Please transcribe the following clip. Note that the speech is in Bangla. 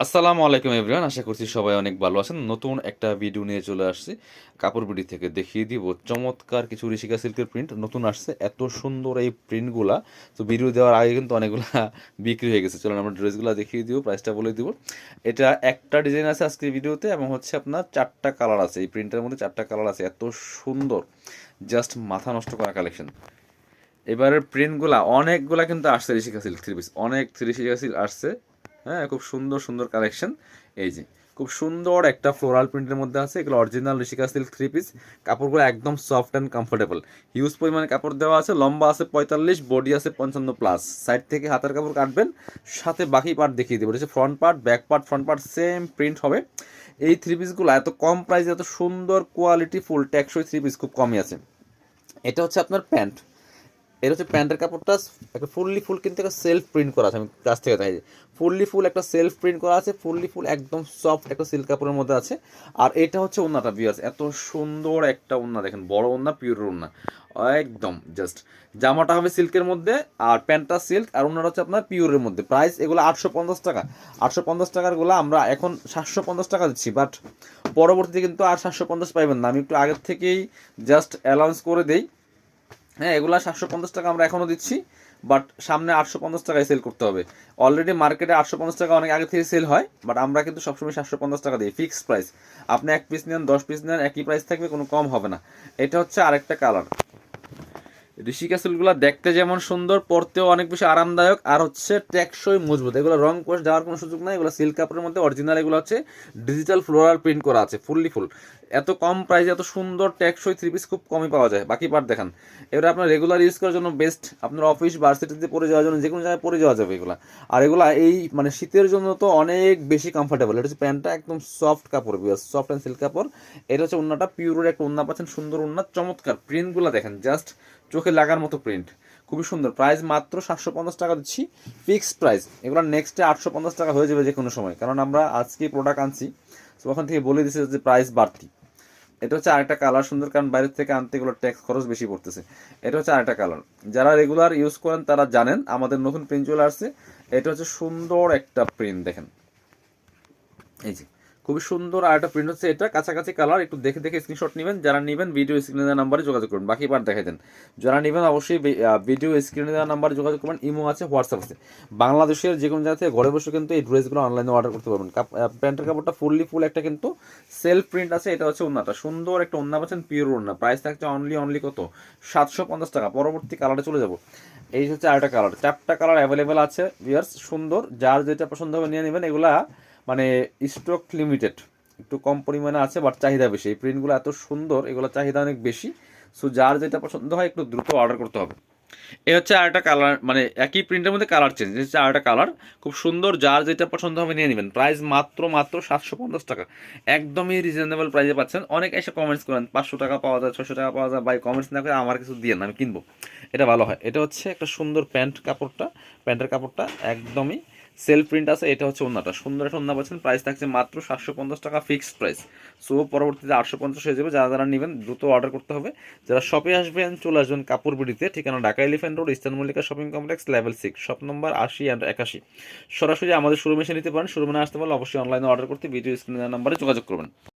আসসালামু আলাইকুম এভরিওয়ান, আশা করছি সবাই অনেক ভালো আছেন। নতুন একটা ভিডিও নিয়ে চলে আসছি। কাপড় বিডি থেকে দেখিয়ে দিব চমৎকার কিছু ঋষিকা সিল্কের প্রিন্ট নতুন আসছে, এত সুন্দর এই প্রিন্টগুলা তো ভিডিও দেওয়ার আগে কিন্তু অনেকগুলা বিক্রি হয়ে গেছে। চলুন আমরা ড্রেসগুলো দেখিয়ে দিব প্রাইসটা বলে দিব। এটা একটা ডিজাইন আছে আজকের ভিডিওতে এবং হচ্ছে আপনার চারটা কালার আছে। এই প্রিন্টের মধ্যে চারটা কালার আছে। এত সুন্দর। জাস্ট মাথা নষ্ট করা কালেকশন এবারের প্রিন্টগুলা অনেকগুলা কিন্তু আসছে ঋষিকা সিল্ক থ্রি পিস। অনেক ঋষিকা সিল্ক আসছে। হ্যাঁ খুব সুন্দর সুন্দর কালেকশন এই যে, খুব সুন্দর একটা ফ্লোরাল প্রিন্টের মধ্যে আছে, এগুলো original Rishika silk three piece কাপড়গুলো একদম সফট অ্যান্ড কমফোর্টেবল হিউজ পরিমাণে কাপড় দেওয়া আছে, লম্বা আছে পঁয়তাল্লিশ বডি আছে পঞ্চান্ন প্লাস সাইড থেকে হাতের কাপড় কাটবেন, সাথে বাকি পার্ট দেখিয়ে দেবো। হচ্ছে front part back part front part same print হবে। এই থ্রি পিসগুলো এত কম প্রাইসে এত সুন্দর কোয়ালিটি ফুল ট্যাক্সই থ্রি পিস খুব কমই আছে। এটা হচ্ছে আপনার প্যান্ট এটা হচ্ছে প্যান্টের কাপড়টা একটা ফুললি ফুল কিন্তু একটা সেলফ প্রিন্ট করা আছে, আমি কাছ থেকে দেখাই। ফুললি ফুল একটা সেলফ প্রিন্ট করা আছে, ফুললি ফুল একদম সফট একটা সিল্ক কাপড়ের মধ্যে আছে। আর এটা হচ্ছে ওন্নাটা বিয়ার্স এত সুন্দর একটা ওন্না, দেখেন, বড় ওন্না পিওর ওন্না। একদম জাস্ট জামাটা হবে সিল্কের মধ্যে আর প্যান্টটা সিল্ক আর ওনাটা হচ্ছে আপনার পিওরের মধ্যে। প্রাইস এগুলো আটশো পঞ্চাশ টাকা। আটশো পঞ্চাশ টাকারগুলো আমরা এখন সাতশো পঞ্চাশ টাকা দিচ্ছি বাট পরবর্তীতে কিন্তু আর সাতশো পঞ্চাশ পাইবেন না। আমি একটু আগের থেকেই জাস্ট অ্যালাউন্স করে দেই। হ্যাঁ এগুলা সাতশো পঞ্চাশ টাকা আমরা এখনও দিচ্ছি বাট সামনে আটশো পঞ্চাশ টাকায় সেল করতে হবে। অলরেডি মার্কেটে আটশো পঞ্চাশ টাকা অনেক আগে থেকে সেল হয় বাট আমরা কিন্তু সবসময় সাতশো পঞ্চাশ টাকা দিই ফিক্সড প্রাইস আপনি এক পিস নেন, দশ পিস নেন, একই প্রাইস থাকবে, কোনো কম হবে না। এটা হচ্ছে আরেকটা কালার ঋষিকা সিল্কগুলো দেখতে যেমন সুন্দর পরতেও অনেক বেশি আরামদায়ক। আর হচ্ছে টেকসই মজবুত। এগুলো রং কোষ যাওয়ার কোনো সুযোগ নাই। এগুলো সিল্ক কাপড়ের মধ্যে অরিজিনাল এগুলো হচ্ছে ডিজিটাল ফ্লোরাল প্রিন্ট করা আছে ফুললি ফুল এত কম প্রাইসে এত সুন্দর, টেকসই থ্রি পিস খুব কমই পাওয়া যায়। বাকি পার্ট দেখান। এবার আপনার রেগুলার ইউজ করার জন্য বেস্ট আপনার অফিস ভার্সিটিতে পরে যাওয়ার জন্য যে কোনো জায়গায় পরে যাওয়া যাবে এগুলো। আর এগুলা এই মানে শীতের জন্য তো অনেক বেশি কমফোর্টেবল এটা হচ্ছে প্যান্টটা একদম সফট কাপড় সফট অ্যান্ড সিল্ক কাপড়। এটা হচ্ছে উন্নাটা পিওরের একটা উন্না পাচ্ছেন সুন্দর উন্না চমৎকার। প্রিন্টগুলো দেখেন জাস্ট চোখে লাগার মতো প্রিন্ট খুবই সুন্দর। প্রাইস মাত্র সাতশো পঞ্চাশ টাকা দিচ্ছি। ফিক্সড প্রাইস এগুলো নেক্সটে আটশো পঞ্চাশ টাকা হয়ে যাবে যে কোনো সময়। কারণ আমরা আজকে প্রোডাক্ট আনছি। তো ওখান থেকে বলে দিচ্ছে যে প্রাইস বাড়তি। এটা হচ্ছে আরেকটা কালার সুন্দর, কারণ বাইরের থেকে আনতে এগুলো ট্যাক্স খরচ বেশি পড়তেছে। এটা হচ্ছে আরেকটা কালার যারা রেগুলার ইউজ করেন, তারা জানেন, আমাদের নতুন প্রিন্ট চলে আসছে। এটা হচ্ছে সুন্দর একটা প্রিন্ট দেখেন। এই যে। খুবই সুন্দর আর একটা প্রিন্ট হচ্ছে এটা। কাছাকাছি কালার একটু দেখে দেখে স্ক্রিনশট নেবেন। যারা নেবেন ভিডিও স্ক্রিনে দেওয়া নাম্বারে যোগাযোগ করুন। বাকি বার দেখাই দেন। যারা নেবেন, অবশ্যই ভিডিও স্ক্রিনে দেওয়া নাম্বারে যোগাযোগ করবেন। ইমো আছে হোয়াটসঅ্যাপ আছে। বাংলাদেশের যে কোনো জায়গা থেকে ঘরে বসে কিন্তু এই ড্রেসগুলো অনলাইনে অর্ডার করতে পারবেন। প্যান্টের কাপড়টা ফুললি ফুল একটা কিন্তু সেলফ প্রিন্ট আছে। এটা হচ্ছে ওনাটা সুন্দর একটা ওন্না পাচ্ছেন পিওর ওন্না প্রাইস থাকছে অনলি অনলি কত? সাতশো পঞ্চাশ টাকা। পরবর্তী কালারে চলে যাব। এই হচ্ছে আরেকটা কালার চারটা কালার অ্যাভেলেবেল আছে ভিয়ার্স সুন্দর। যার যেটা পছন্দ হবে নিয়ে নেবেন। এগুলা মানে স্টক লিমিটেড একটু কম পরিমাণে আছে বাট চাহিদা বেশি। এই প্রিন্টগুলো এত সুন্দর এগুলো চাহিদা অনেক বেশি। সো যার যেটা পছন্দ হয়, একটু দ্রুত অর্ডার করতে হবে। এ হচ্ছে আরেকটা কালার মানে একই প্রিন্টের মধ্যে কালার চেঞ্জ হচ্ছে আরেকটা কালার খুব সুন্দর, যার যেটা পছন্দ হবে নিয়ে নেবেন। প্রাইস মাত্র মাত্র সাতশো পঞ্চাশ টাকা। একদমই রিজনেবল প্রাইসে পাচ্ছেন। অনেক এসে কমেন্টস করেন, পাঁচশো টাকা পাওয়া যায় ছশো টাকা পাওয়া যায় বাই কমেন্টস না করে আমার কিছু দিয়ে না, আমি কিনবো। এটা ভালো হয়। এটা হচ্ছে একটা সুন্দর প্যান্ট কাপড়টা, প্যান্টের কাপড়টা, একদমই সেল প্রিন্ট আছে, এটা হচ্ছে ওন্নাটা। সুন্দর একটা ওন্না পাচ্ছেন প্রাইস থাকছে মাত্র সাতশো পঞ্চাশ টাকা ফিক্সড প্রাইস সো পরবর্তীতে আটশো পঞ্চাশ হয়ে যাবে, যারা যারা নেবেন দ্রুত অর্ডার করতে হবে। যারা শপে আসবেন, চলে আসবেন কাপড় বিড়িতে ঠিকানা Dhaka elephant road eastern Mallika shopping complex level six shop number আশি অ্যান্ড একাশি। সরাসরি আমাদের শোরুমে এসে নিতে পারেন শোরুমে আসতে পারলে অবশ্যই অনলাইনে অর্ডার করতে ভিডিও স্ক্রিনের নাম্বারে যোগাযোগ করবেন।